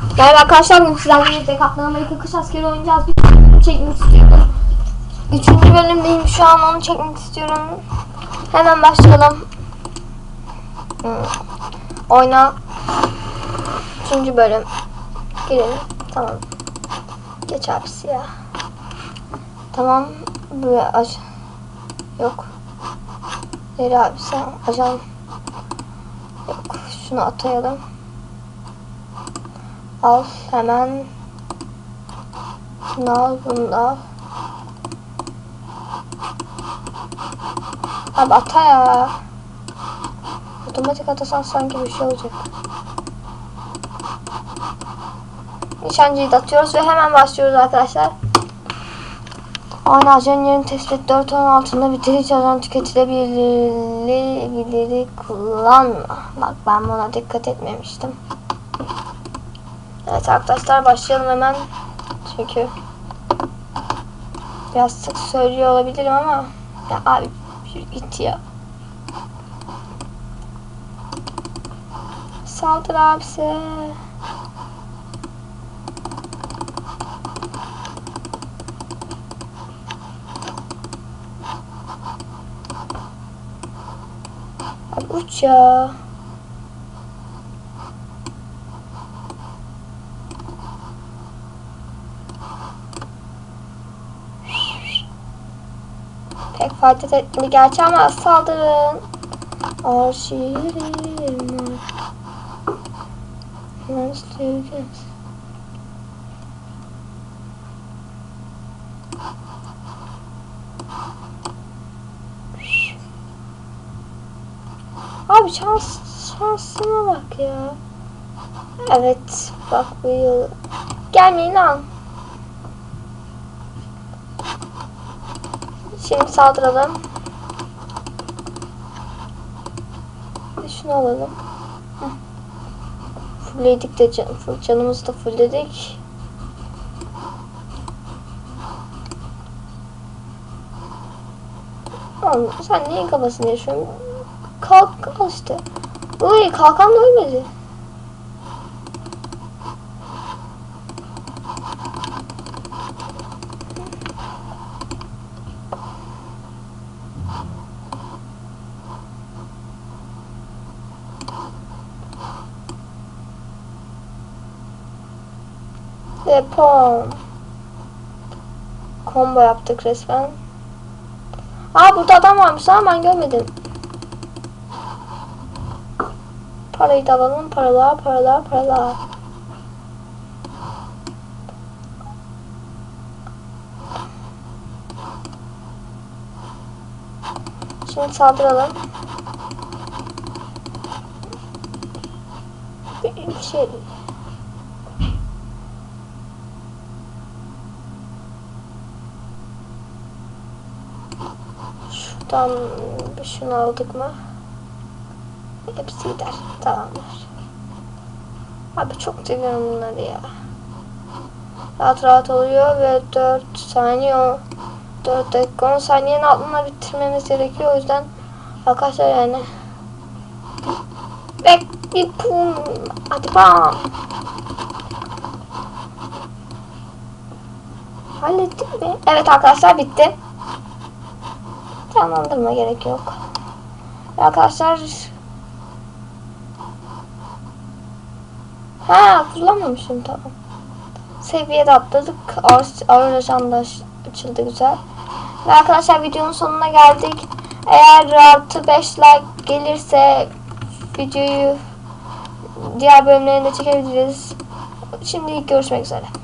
Merhaba arkadaşlar bugün sizlerle birlikte Kaptan Amerika Kış Askeri oynayacağız. Bir çekmek istiyorum. Üçüncü bölümdeyim şu an onu çekmek istiyorum. Hemen başlayalım. Hmm. Oyna. Üçüncü bölüm. Girelim. Tamam. Geç abisi ya. Tamam. Böyle aç. Yok. Nere abisi? Ajan. Yok. Şunu atayalım. Al hemen. Şunu al. Abi ata ya. Otomatik atasan sanki bir şey olacak. Nişancıyı da atıyoruz ve hemen başlıyoruz arkadaşlar. Aynı ajanın yerini tespit et. 4 ton altında bitirici ajan tüketilebilirleri kullanma. Bak ben buna dikkat etmemiştim. Evet arkadaşlar başlayalım hemen. Çünkü biraz sık söylüyor olabilirim ama ya abi bir git ya. Saldır abisi. Abi uç ya. Fayda etmedi gerçi ama saldırın. Arşivim Nasıl Abi şans şansına bak ya. Evet bak bu yıl. Gelmeyin lan. Şimdi saldıralım. Şunu alalım. Fullledik de can, canımızı da fullledik. Sen neyin kafasını yaşıyorsun? Kalk al işte. Uy kalkan da ölmedi. Pom. Combo yaptık resmen. Aa burada adam varmış ama ben görmedim. Parayı da alalım. Paralar, paralar, paralar. Şimdi saldıralım. Bir şey. Bir şunu aldık mı? Hepsi gider. Tamamdır. Abi çok seviyorum bunları ya. Rahat rahat oluyor ve 4 saniye 4 dakika 10 saniyenin altına bitirmemiz gerekiyor. O yüzden arkadaşlar yani Bek bir pum. Hadi bam. Hallettik mi? Evet arkadaşlar bitti. Canlandırma gerek yok. Arkadaşlar Ha kullanmamışım tamam. Seviyede atladık. Ağır, ağır ajan da aç- açıldı güzel. Ve arkadaşlar videonun sonuna geldik. Eğer artı 5 like gelirse videoyu diğer bölümlerinde çekebiliriz. Şimdilik görüşmek üzere.